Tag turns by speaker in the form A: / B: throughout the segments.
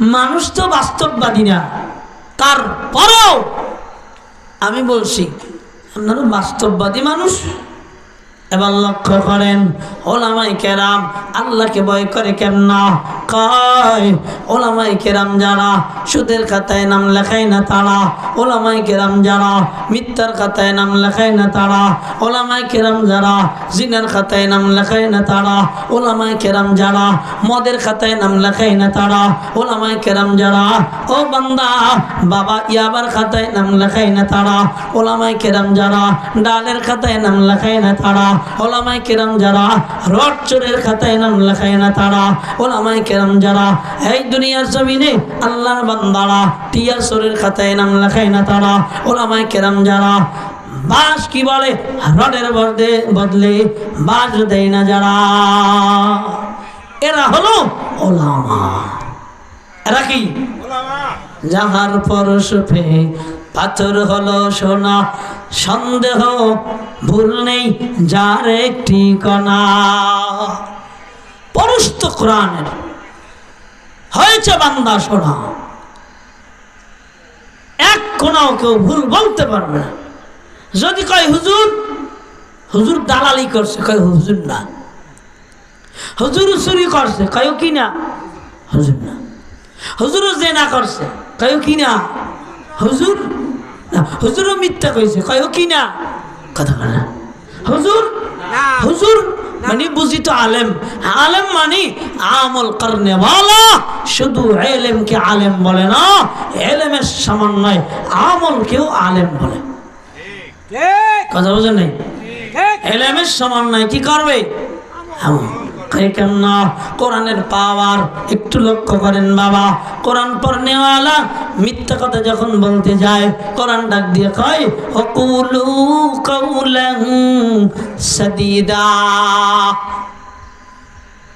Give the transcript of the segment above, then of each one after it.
A: মানুষ তো বাস্তববাদী না। তারপরও আমি বলছি আপনারা বাস্তববাদী মানুষ? এবার লক্ষ্য করেন ওলামাই কেরাম আল্লাহকে ভয় করে কেন না? কয় ওলামাই কেরাম যারা সুদের খাতায় নাম লেখায় না তারা ওলামাই কেরাম যারা মিথ্যার খাতায় নাম লেখায় না তারা ওলামাই কেরাম যারা জিনের খাতায় নাম লেখায় না তারা ওলামাই কেরাম যারা মদের খাতায় নাম লেখায় না তারা ওলামাই কেরাম যারা, ও বান্দা, বাবা ইয়াবার খাতায় নাম লেখায় না তারা ওলামাই কেরাম যারা ডালের খাতায় নাম লেখায় না তারা ওলামাই কেরাম যারা রড চোরের খাতায় নাম লেখায় না তারা ওলামাই কেরাম যারা এই দুনিয়ার জমিনে আল্লাহর বান্দারা টিয়া চোরের খাতায় নাম লেখায় না তারা ওলামাই কেরাম যারা বাস কি বলে? রডের বদলে বদলে বাস দেয় না যারা। এরা হলো ওলামা। এরা কি? যাহার পরশে পাথর হলো সোনা সন্দেহ, ভুল নেই, যার একটি কণা। পরশ তো কোরআনের, হয়েছে বান্দা সোনা এক কোনাও কেউ ভুল বলতে পারবে না। যদি কয়, হুজুর হুজুর দালালি করছে, কয়, হুজুর না। হুজুর চুরি করছে, কয় কি না? হুজুর না। হুজুর জেনা করছে, কয় কি না? হুজুর হুজুরও মিথ্যা কইছে। কয় কি না? কথা বলে না। হুজুর? হুজুর? মানে বুঝি তো আলেম। আলেম মানে আমল করনে वाला শুধু এলেমকে আলেম বলে না এলেমের সামান্যয় আমল কেউ আলেম বলে। কথা বুঝেন নাই? এলেমের সামান্যয় কি করবে? আমল। কেন কোরআনের পাওয়ার একটু লক্ষ্য করেন বাবা। কোরআন পড়নেওয়ালা মিথ্যা কথা যখন বলতে যায় কোরআন ডাক দিয়ে কয় অকুলু কৌলাং সদিদা।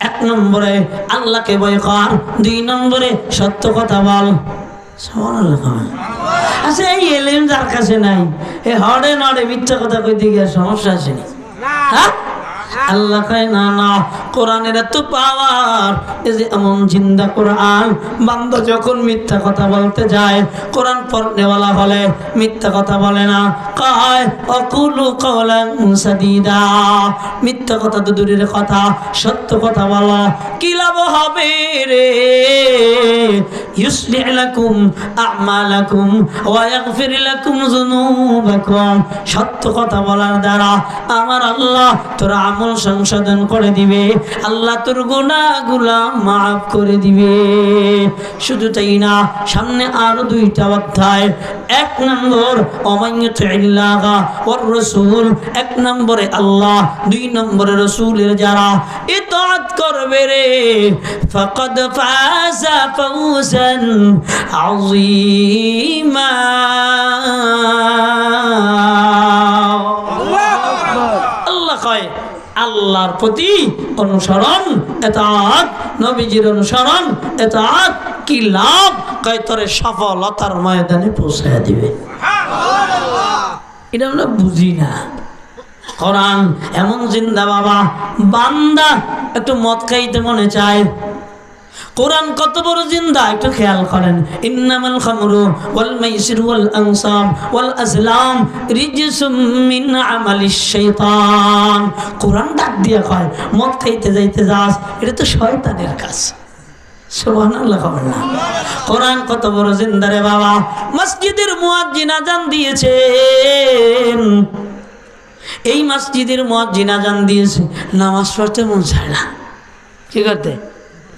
A: এক নম্বরে আল্লাহকে ভয় কর দুই নম্বরে সত্য কথা বল। আচ্ছা এই এলেম যার কাছে নাই এ হরে নড়ে মিথ্যা কথা কইতে গিয়ে সমস্যা আসেনি হ্যাঁ? আল্লাহ মিথ্যা কথা বলতে যায়, কোরআন পড়নেওয়ালা হলে মিথ্যা কথা তো দূরের কথা, সত্য কথা বলো কি লাভ হবে রে? লাকুম আমালাকুম ওয়া ইয়াগফির লাকুম যুনুবাকুম। সত্য কথা বলার দ্বারা আমার আল্লাহ তোর আমল সংশোধন করে দিবে। আল্লাহ তোর গুনাহগুলা মাফ করে দিবে। শুধু তাই না, সামনে আরও দুইটা অধ্যায়। এক নম্বর অমান্যত ইল্লাহা ওয়ার রাসূল। এক নম্বরে আল্লাহ, দুই নম্বরে রাসূলের যারা ইতাআত করবে রে। ফাকাদ আল্লাহ কয় আল্লাহর প্রতি অনুসরণ এত নবীজির অনুসরণ এত কি লাভ? কয়, তোরে সফলতার ময়দানে পৌঁছায় দিবে। এটা আমরা বুঝি না। কোরআন এমন জিন্দা বাবা, বান্দা একটু মদ খাইতে মনে চায় কোরআন কত বড় জিন্দা, একটু খেয়াল করেন। ইন্নামাল খামরু ওয়াল মাইসির ওয়াল আনসাব ওয়াল আজলাম রিজসুম মিন আমালিশ শাইতান। কোরআন ডাক দিয়ে কয়, মদ খাইতে যাইতে যাস, এটা তো শয়তানের কাজ। কোরআন কত বড় জিন্দা রে বাবা। মসজিদের মুয়াজ্জিন আজান দিয়েছেন। এই মসজিদের মুয়াজ্জিন আজান দিয়েছে, নামাজ পড়তে মন চায় না। কি করতে?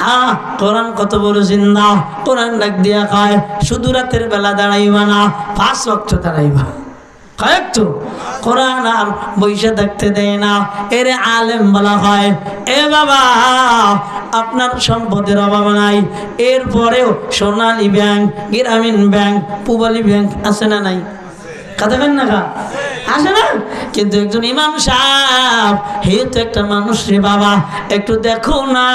A: হ্যাঁ কোরআন কত বড় জিন্দা। কোরআন ডাক দিয়া খায় শুধু রাতের বেলা দাঁড়াইবা না, পাঁচ রক্ত দাঁড়াইবা। কয়েকটু কোরআন আর বৈশা দেখতে দেয় না। এর আলেম বলা হয়, এ বাবা, আপনার সম্পদের অভাব নাই। এরপরেও Sonali bank, Grameen bank, Pubali bank আছে না নাই? কথা কেন না আসে না? কিন্তু একজন ইমাম সাহেব, হে তো একটা মানুষ রে বাবা, একটু দেখো না,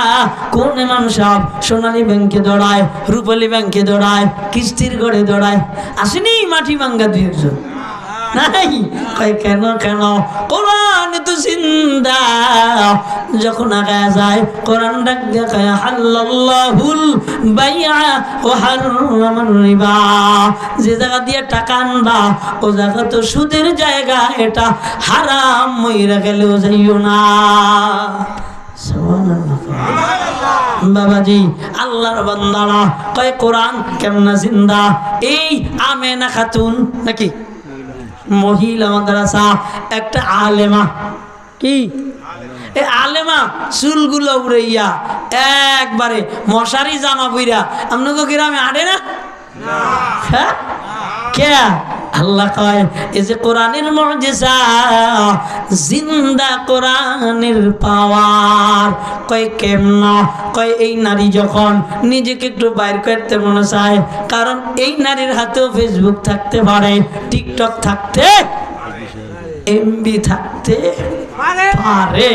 A: কোন ইমাম সাহেব সোনালী ব্যাংকে দৌড়ায়, রূপালী ব্যাংকে দৌড়ায়, কিস্তির গড়ে দৌড়ায়, আসেনি মাটি ভাঙ্গা দুই একজন। নাই। কয়, কেন কেন? কোরআন তো জিন্দা। যখন আগায় যায়, কোরআন ডাক দেখায় হাল্লাল্লাহুল বাইআ ওয়া হারামান রিবা। যে জায়গা দিয়ে টাকা আনবা, ও জায়গা তো সুদের জায়গা, এটা হারাম, মইরা গেলেও যাইও না। বাবাজি, আল্লাহর বান্দারা কয়, কোরআন কেমনা জিন্দা? এই আমেনা খাতুন নাকি? মহিলা মাদ্রাসা একটা আলেমা। কি? এ আলেমা চুলগুলো উড়াইয়া একবারে মশারি জামা বইরা আপনাকে গ্রামে আড়ে না। হ্যাঁ? কে? আল্লাহ কয় এই যে কোরআনের মর্যাদা জিন্দা কোরআনের পাওয়ার। কয় কেমন? কয় এই নারী যখন নিজেকে একটু বাইর করতে মনে চায় কারণ এই নারীর হাতেও ফেসবুক থাকতে পারে টিকটক থাকতে এমবি থাকতে পারে।